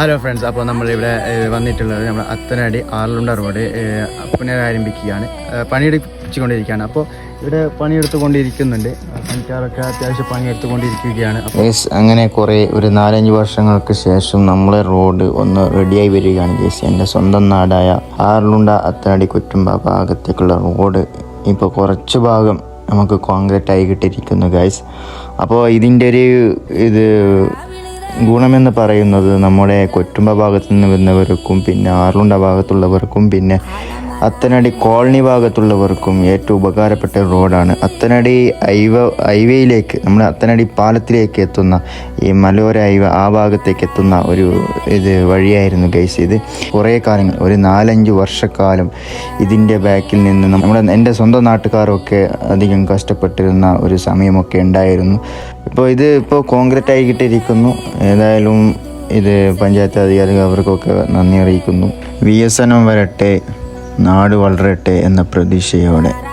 Hello friends അപ്പോൾ നമ്മളിവിടെ വന്നിട്ടുള്ളത് നമ്മൾ അത്തനാടി ആർലുണ്ട റോഡ് പുനരാരംഭിക്കുകയാണ്. പണിയെടുപ്പിച്ചുകൊണ്ടിരിക്കുകയാണ്. അപ്പോൾ ഇവിടെ പണിയെടുത്തുകൊണ്ടിരിക്കുന്നുണ്ട്. പണിക്കാരൊക്കെ അത്യാവശ്യം പണിയെടുത്തുകൊണ്ടിരിക്കുകയാണ്. ഗൈസ് അങ്ങനെ കുറേ ഒരു നാലഞ്ച് വർഷങ്ങൾക്ക് ശേഷം നമ്മളെ റോഡ് ഒന്ന് റെഡിയായി വരികയാണ്. ഗേസ് എന്റെ സ്വന്തം നാടായ ആർലുണ്ട അത്തനാടി കുറ്റുമ്പ ഭാഗത്തേക്കുള്ള റോഡ് ഇപ്പോൾ കുറച്ച് ഭാഗം നമുക്ക് കോൺക്രീറ്റ് ആയി കിട്ടിയിരിക്കുന്നു ഗൈസ് അപ്പോൾ ഇതിന്റെ ഒരു ഇത് ഗുണമെന്ന് പറയുന്നത് നമ്മുടെ കൊറ്റുമ്പ ഭാഗത്ത് നിന്ന് വരുന്നവർക്കും പിന്നെ ആറുണ്ട ഭാഗത്തുള്ളവർക്കും പിന്നെ അത്തനടി കോളനി ഭാഗത്തുള്ളവർക്കും ഏറ്റവും ഉപകാരപ്പെട്ട റോഡാണ്. അത്തനടി ഹൈവ ഹൈവേയിലേക്ക് നമ്മൾ അത്തനടി പാലത്തിലേക്ക് എത്തുന്ന ഈ മലയോര ഐവ ആ ഭാഗത്തേക്ക് എത്തുന്ന ഒരു ഇത് വഴിയായിരുന്നു ഗൈസ് ഇത് കുറേ കാലങ്ങൾ ഒരു നാലഞ്ച് വർഷക്കാലം ഇതിന്റെ ബാക്കിൽ നിന്ന് നമ്മുടെ എന്റെ സ്വന്തം നാട്ടുകാരൊക്കെ അധികം കഷ്ടപ്പെട്ടിരുന്ന ഒരു സമയമൊക്കെ ഉണ്ടായിരുന്നു. ഇപ്പോൾ ഇത് ഇപ്പോൾ കോൺക്രീറ്റ് ആയി കിട്ടിയിരിക്കുന്നു. ഏതായാലും ഇത് പഞ്ചായത്ത് അധികാരികൾ അവർക്കൊക്കെ നന്ദി അറിയിക്കുന്നു. വി എസ് വരട്ടെ. നാട് വളരട്ടെ എന്ന പ്രതീക്ഷയോടെ